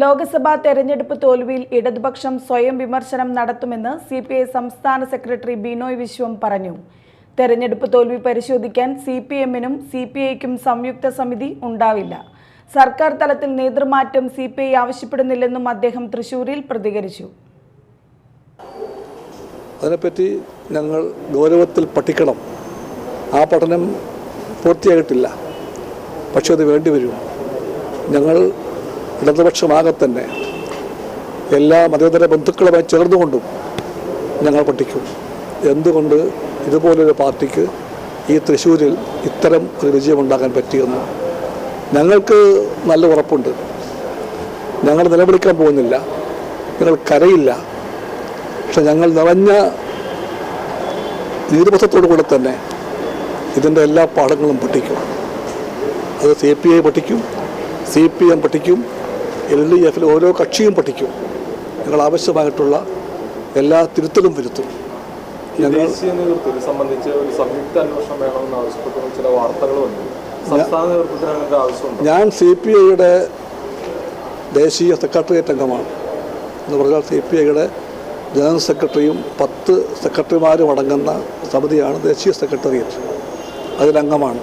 ലോക്സഭാ തെരഞ്ഞെടുപ്പ് തോൽവിയിൽ ഇടതുപക്ഷം സ്വയം വിമർശനം നടത്തുമെന്ന് സി പി ഐ സംസ്ഥാന സെക്രട്ടറി ബിനോയ് വിശ്വം പറഞ്ഞു. തെരഞ്ഞെടുപ്പ് തോൽവി പരിശോധിക്കാൻ സി പി എമ്മിനും സി പി ഐക്കും സംയുക്ത സമിതി ഉണ്ടാവില്ല. സർക്കാർ തലത്തിൽ നേതൃമാറ്റം സി പി ഐ ആവശ്യപ്പെടുന്നില്ലെന്നും അദ്ദേഹം തൃശൂരിൽ പ്രതികരിച്ചു. അതിനെപ്പറ്റി ഞങ്ങൾ ഗൗരവത്തിൽ പഠിക്കണം. ആ പഠനം പൂർത്തിയായിട്ടില്ല. പക്ഷെ അത് വേണ്ടിവരും ഞങ്ങൾ ഇടതുപക്ഷമാകെ തന്നെ എല്ലാ മതേതര ബന്ധുക്കളുമായി ചേർന്നുകൊണ്ടും ഞങ്ങൾ പഠിക്കും. എന്തുകൊണ്ട് ഇതുപോലൊരു പാർട്ടിക്ക് ഈ തൃശ്ശൂരിൽ ഇത്തരം ഒരു വിജയമുണ്ടാകാൻ പറ്റിയെന്ന് ഞങ്ങൾക്ക് നല്ല ഉറപ്പുണ്ട്. ഞങ്ങൾ നിലവിളിക്കാൻ പോകുന്നില്ല. ഞങ്ങൾ കരയില്ല. പക്ഷെ ഞങ്ങൾ നിറഞ്ഞ നീതിപഥത്തോടു കൂടെ തന്നെ ഇതിന്റെ എല്ലാ പാഠങ്ങളും പഠിക്കും. അത് സി പി ഐ പഠിക്കും സി പി എം പഠിക്കും എൽ ഡി എഫിൽ ഓരോ കക്ഷിയും പഠിക്കും. ഞങ്ങൾ ആവശ്യമായിട്ടുള്ള എല്ലാ തിരുത്തലും വരുത്തും. ഞങ്ങൾ സംബന്ധിച്ച് ഒരു സംയുക്ത അന്വേഷണം വേണമെന്ന് ചില വാർത്തകൾ വന്നു സംസ്ഥാന നേതൃത്വത്തിന് അങ്ങനത്തെ ആവശ്യമുണ്ട്? ഞാൻ സി പി ഐയുടെ ദേശീയ സെക്രട്ടേറിയറ്റ് അംഗമാണ്. എന്ന് പറഞ്ഞാൽ സി പി ഐയുടെ ജനറൽ സെക്രട്ടറിയും പത്ത് സെക്രട്ടറിമാരും അടങ്ങുന്ന സമിതിയാണ് ദേശീയ സെക്രട്ടേറിയറ്റ്. അതിലംഗമാണ്.